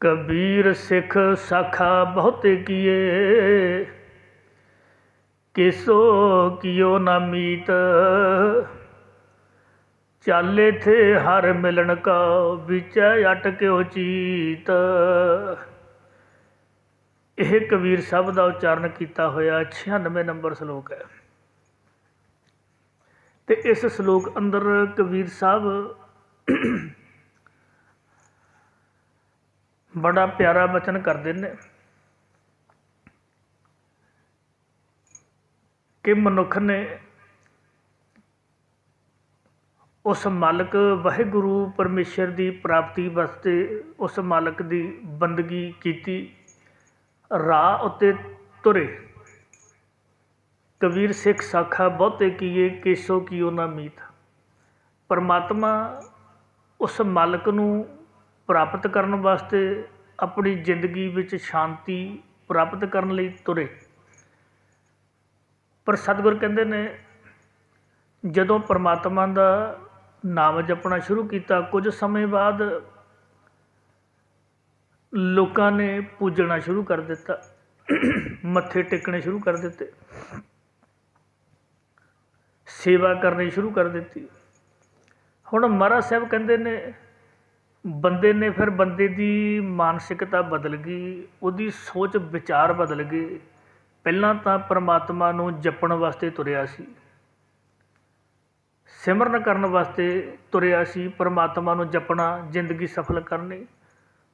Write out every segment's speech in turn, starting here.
ਕਬੀਰ ਸਿੱਖ ਸਾਖਾ ਬਹੁਤੇ ਕੀਏ। ਕਿਸੋ ਕਿਓ ਨਾ ਮੀਤ। ਚਾਲੇ ਥੇ ਹਰ ਮਿਲਣ ਕਾ ਵਿਚੈ ਅਟਕਿਓ ਚੀਤ। ਇਹ ਕਬੀਰ ਸਾਹਿਬ ਦਾ ਉਚਾਰਨ ਕੀਤਾ ਹੋਇਆ 96 ਨੰਬਰ ਸ਼ਲੋਕ ਹੈ। ਤੇ ਇਸ ਸ਼ਲੋਕ ਅੰਦਰ ਕਬੀਰ ਸਾਹਿਬ ਬੜਾ ਪਿਆਰਾ ਬਚਨ ਕਰਦੇ ਨੇ ਕਿ ਮਨੁੱਖ ਨੇ ਉਸ ਮਾਲਕ ਵਾਹਿਗੁਰੂ ਪਰਮੇਸ਼ਰ ਦੀ ਪ੍ਰਾਪਤੀ ਵਾਸਤੇ ਉਸ ਮਾਲਕ ਦੀ ਬੰਦਗੀ ਕੀਤੀ, ਰਾਹ ਉਤੇ ਤੁਰੇ। ਕਬੀਰ ਸਿੱਖ ਸਾਖਾ ਬਹੁਤੇ ਕੀਏ, ਕੇਸੋ ਕੀਓ ਨਾ ਮੀਤ। ਪਰਮਾਤਮਾ ਉਸ ਮਾਲਕ ਨੂੰ ਪ੍ਰਾਪਤ ਕਰਨ ਵਾਸਤੇ ਆਪਣੀ ਜ਼ਿੰਦਗੀ ਵਿੱਚ ਸ਼ਾਂਤੀ ਪ੍ਰਾਪਤ ਕਰਨ ਲਈ ਤੁਰੇ। ਪਰ ਸਤਿਗੁਰ ਕਹਿੰਦੇ ਨੇ, ਜਦੋਂ ਪਰਮਾਤਮਾ ਦਾ ਨਾਮ ਜਪਣਾ ਸ਼ੁਰੂ ਕੀਤਾ, ਕੁਝ ਸਮੇਂ ਬਾਅਦ ਲੋਕਾਂ ਨੇ ਪੂਜਣਾ ਸ਼ੁਰੂ ਕਰ ਦਿੱਤਾ। ਮੱਥੇ ਟੇਕਣੇ ਸ਼ੁਰੂ ਕਰ ਦਿੱਤੇ। ਸੇਵਾ ਕਰਨੀ ਸ਼ੁਰੂ ਕਰ ਦਿੱਤੀ। ਹੁਣ ਮਹਾਰਾਜ ਸਾਹਿਬ ਕਹਿੰਦੇ ਨੇ ਬੰਦੇ ਨੇ ਫਿਰ ਬੰਦੇ ਦੀ ਮਾਨਸਿਕਤਾ ਬਦਲ ਗਈ, ਉਹਦੀ ਸੋਚ ਵਿਚਾਰ ਬਦਲ ਗਏ। ਪਹਿਲਾਂ ਤਾਂ ਪਰਮਾਤਮਾ ਨੂੰ ਜਪਣ ਵਾਸਤੇ ਤੁਰਿਆ ਸੀ, ਸਿਮਰਨ ਕਰਨ ਵਾਸਤੇ ਤੁਰਿਆ ਸੀ, ਪਰਮਾਤਮਾ ਨੂੰ ਜਪਣਾ, ਜ਼ਿੰਦਗੀ ਸਫਲ ਕਰਨੀ।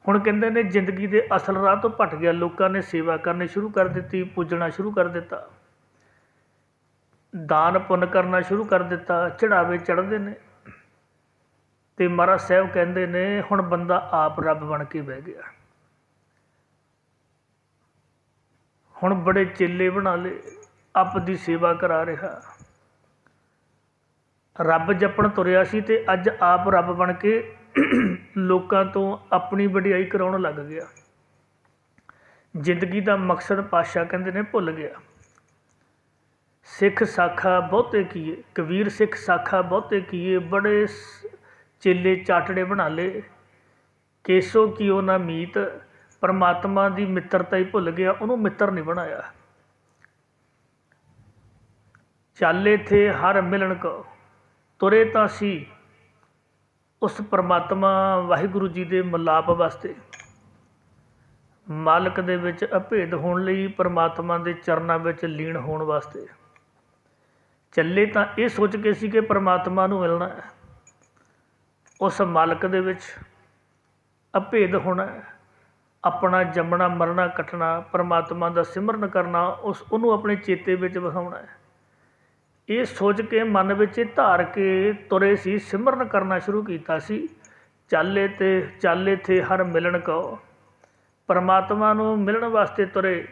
ਹੁਣ ਕਹਿੰਦੇ ਨੇ ਜ਼ਿੰਦਗੀ ਦੇ ਅਸਲ ਰਾਹ ਤੋਂ ਭਟ ਗਿਆ, ਲੋਕਾਂ ਨੇ ਸੇਵਾ ਕਰਨੀ ਸ਼ੁਰੂ ਕਰ ਦਿੱਤੀ, ਪੂਜਣਾ ਸ਼ੁਰੂ ਕਰ ਦਿੱਤਾ। ਦਾਨ ਪੁੰਨ ਕਰਨਾ ਸ਼ੁਰੂ ਕਰ ਦਿੱਤਾ, ਚੜਾਵੇ ਚੜ੍ਹਦੇ ਨੇ। ਅਤੇ ਮਹਾਰਾਜ ਸਾਹਿਬ ਕਹਿੰਦੇ ਨੇ, ਹੁਣ ਬੰਦਾ ਆਪ ਰੱਬ ਬਣ ਕੇ ਬਹਿ ਗਿਆ। ਹੁਣ ਬੜੇ ਚੇਲੇ ਬਣਾ ਲਏ, ਆਪ ਦੀ ਸੇਵਾ ਕਰਾ ਰਿਹਾ। ਰੱਬ ਜਪਣ ਤੁਰਿਆ ਸੀ ਤੇ ਅੱਜ ਆਪ ਰੱਬ ਬਣ ਕੇ ਲੋਕਾਂ ਤੋਂ ਆਪਣੀ ਵਡਿਆਈ ਕਰਾਉਣ ਲੱਗ ਗਿਆ। ਜ਼ਿੰਦਗੀ ਦਾ ਮਕਸਦ ਪਾਸ਼ਾ ਕਹਿੰਦੇ ਨੇ ਭੁੱਲ ਗਿਆ। ਸਿੱਖ ਸਾਖਾ ਬਹੁਤੇ ਕੀਏ, ਕਬੀਰ ਸਿੱਖ ਸਾਖਾ ਬਹੁਤੇ ਕੀਏ, ਬੜੇ ਚੇਲੇ ਚਾਟੜੇ ਬਣਾ ਲਏ। ਕੇਸੋ ਕੀਓ ਨਾ ਮੀਤ, ਪਰਮਾਤਮਾ ਦੀ ਮਿੱਤਰਤਾ ਹੀ ਭੁੱਲ ਗਿਆ, ਉਹਨੂੰ ਮਿੱਤਰ ਨਹੀਂ ਬਣਾਇਆ। ਚਾਲੇ ਥੇ ਹਰ ਮਿਲਣ ਕੋ ਤੁਰੇ ਤਾਂ ਸੀ ਉਸ ਪਰਮਾਤਮਾ ਵਾਹਿਗੁਰੂ ਜੀ ਦੇ ਮਲਾਪ ਵਾਸਤੇ। ਮਾਲਕ ਦੇ ਵਿੱਚ ਅਭੇਦ ਹੋਣ ਲਈ ਪਰਮਾਤਮਾ ਦੇ ਚਰਨਾਂ ਵਿੱਚ ਲੀਨ ਹੋਣ ਵਾਸਤੇ। ਚੱਲੇ ਤਾਂ ਇਹ ਸੋਚ ਕੇ ਸੀ ਕਿ ਪਰਮਾਤਮਾ ਨੂੰ ਮਿਲਣਾ ਹੈ। ਉਸ ਮਾਲਕ ਦੇ ਵਿੱਚ ਅਭੇਦ ਹੋਣਾ ਆਪਣਾ ਜੰਮਣਾ, ਮਰਨਾ, ਕੱਟਣਾ, ਪਰਮਾਤਮਾ ਦਾ ਸਿਮਰਨ ਕਰਨਾ, ਉਸ ਉਹਨੂੰ ਆਪਣੇ ਚੇਤੇ ਵਿੱਚ ਵਸਾਉਣਾ ਹੈ। ਇਹ ਸੋਚ ਕੇ ਮਨ ਵਿੱਚ ਇਹ ਧਾਰ ਕੇ ਤੁਰੇ ਸੀ, ਸਿਮਰਨ ਕਰਨਾ ਸ਼ੁਰੂ ਕੀਤਾ ਸੀ। ਚਾਲੇ ਤੇ ਚਾਲੇ ਤੇ ਹਰ ਮਿਲਣ ਕੋ ਪਰਮਾਤਮਾ ਨੂੰ ਮਿਲਣ ਵਾਸਤੇ ਤੁਰੇ।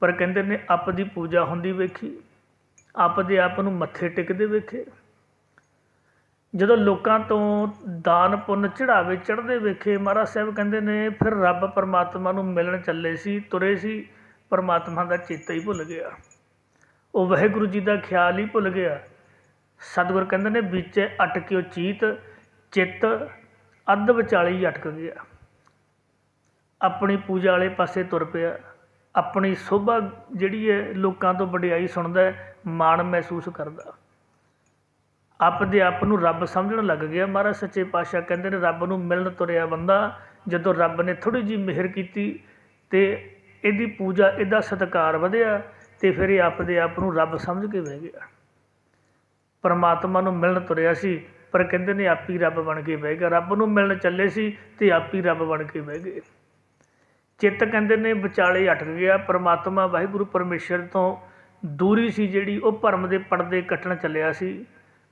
ਪਰ ਕਹਿੰਦੇ ਨੇ, ਆਪ ਦੀ ਪੂਜਾ ਹੁੰਦੀ ਵੇਖੀ। ਆਪ ਦੇ ਆਪ ਨੂੰ ਮੱਥੇ ਟਿਕਦੇ ਵੇਖੇ। ਜਦੋਂ ਲੋਕਾਂ ਤੋਂ ਦਾਨ ਪੁੰਨ ਚੜਾਵੇ ਚੜ੍ਹਦੇ ਵੇਖੇ, ਮਹਾਰਾਜ ਸਾਹਿਬ ਕਹਿੰਦੇ ਨੇ, ਫਿਰ ਰੱਬ ਪਰਮਾਤਮਾ ਨੂੰ ਮਿਲਣ ਚੱਲੇ ਸੀ, ਤੁਰੇ ਸੀ, ਪਰਮਾਤਮਾ ਦਾ ਚੇਤਾ ਹੀ ਭੁੱਲ ਗਿਆ। ਉਹ ਵਾਹਿਗੁਰੂ ਜੀ ਦਾ ਖਿਆਲ ਹੀ ਭੁੱਲ ਗਿਆ। ਸਤਿਗੁਰ ਕਹਿੰਦੇ ਨੇ, ਵਿੱਚ ਅਟਕਿਓ ਚੀਤ, ਚਿੱਤ ਅੱਧ ਵਿਚਾਲੇ ਹੀ ਅਟਕ ਗਿਆ। ਆਪਣੀ ਪੂਜਾ ਵਾਲੇ ਪਾਸੇ ਤੁਰ ਪਿਆ। ਆਪਣੀ ਸੋਭਾ ਜਿਹੜੀ ਹੈ ਲੋਕਾਂ ਤੋਂ ਵਡਿਆਈ ਸੁਣਦਾ ਮਾਣ ਮਹਿਸੂਸ ਕਰਦਾ। ਆਪਦੇ ਆਪ ਨੂੰ ਰੱਬ ਸਮਝਣ ਲੱਗ ਗਿਆ। ਮਹਾਰਾਜ ਸੱਚੇ ਪਾਤਸ਼ਾਹ ਕਹਿੰਦੇ ਨੇ, ਰੱਬ ਨੂੰ ਮਿਲਣ ਤੁਰਿਆ ਬੰਦਾ, ਜਦੋਂ ਰੱਬ ਨੇ ਥੋੜ੍ਹੀ ਜਿਹੀ ਮਿਹਰ ਕੀਤੀ ਅਤੇ ਇਹਦੀ ਪੂਜਾ, ਇਹਦਾ ਸਤਿਕਾਰ ਵਧਿਆ ਅਤੇ ਫਿਰ ਇਹ ਆਪਦੇ ਆਪ ਨੂੰ ਰੱਬ ਸਮਝ ਕੇ ਬਹਿ ਗਿਆ। ਪਰਮਾਤਮਾ ਨੂੰ ਮਿਲਣ ਤੁਰਿਆ ਸੀ, ਪਰ ਕਹਿੰਦੇ ਨੇ ਆਪੀ ਰੱਬ ਬਣ ਕੇ ਬਹਿ ਗਿਆ। ਰੱਬ ਨੂੰ ਮਿਲਣ ਚੱਲੇ ਸੀ ਤੇ ਆਪੀ ਰੱਬ ਬਣ ਕੇ ਬਹਿ ਗਏ। ਚਿੱਤ ਕਹਿੰਦੇ ਨੇ ਵਿਚਾਲੇ ਅਟਕ ਗਿਆ। ਪਰਮਾਤਮਾ ਵਾਹਿਗੁਰੂ ਪਰਮੇਸ਼ਰ ਤੋਂ ਦੂਰੀ ਸੀ ਜਿਹੜੀ, ਉਹ ਭਰਮ ਦੇ ਪਰਦੇ ਕੱਟਣ ਚੱਲਿਆ ਸੀ।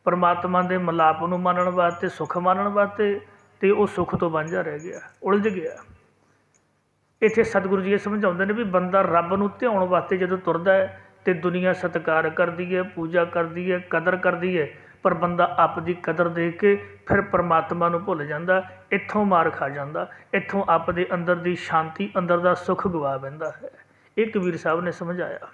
ਪਰਮਾਤਮਾ ਦੇ ਮਿਲਾਪ ਨੂੰ ਮੰਨਣ ਵਾਸਤੇ, ਸੁਖ ਮੰਨਣ ਵਾਸਤੇ ਤੇ ਉਹ ਸੁਖ ਤੋਂ ਵਾਂਝਾ ਰਹਿ ਗਿਆ, ਉਲਝ ਗਿਆ। ਇੱਥੇ ਸਤਿਗੁਰੂ ਜੀ ਇਹ ਸਮਝਾਉਂਦੇ ਨੇ ਵੀ ਬੰਦਾ ਰੱਬ ਨੂੰ ਧਿਆਉਣ ਵਾਸਤੇ ਜਦੋਂ ਤੁਰਦਾ ਹੈ ਤੇ ਦੁਨੀਆ ਸਤਿਕਾਰ ਕਰਦੀ ਹੈ, ਪੂਜਾ ਕਰਦੀ ਹੈ, ਕਦਰ ਕਰਦੀ ਹੈ, ਪਰ ਬੰਦਾ ਆਪ ਦੀ ਕਦਰ ਦੇਖ ਕੇ ਫਿਰ ਪਰਮਾਤਮਾ ਨੂੰ ਭੁੱਲ ਜਾਂਦਾ, ਇੱਥੋਂ ਮਾਰ ਖਾ ਜਾਂਦਾ, ਇੱਥੋਂ ਆਪ ਦੇ ਅੰਦਰ ਦੀ ਸ਼ਾਂਤੀ, ਅੰਦਰ ਦਾ ਸੁੱਖ ਗਵਾ ਬੈਂਦਾ ਹੈ। ਇਹ ਕਬੀਰ ਸਾਹਿਬ ਨੇ ਸਮਝਾਇਆ।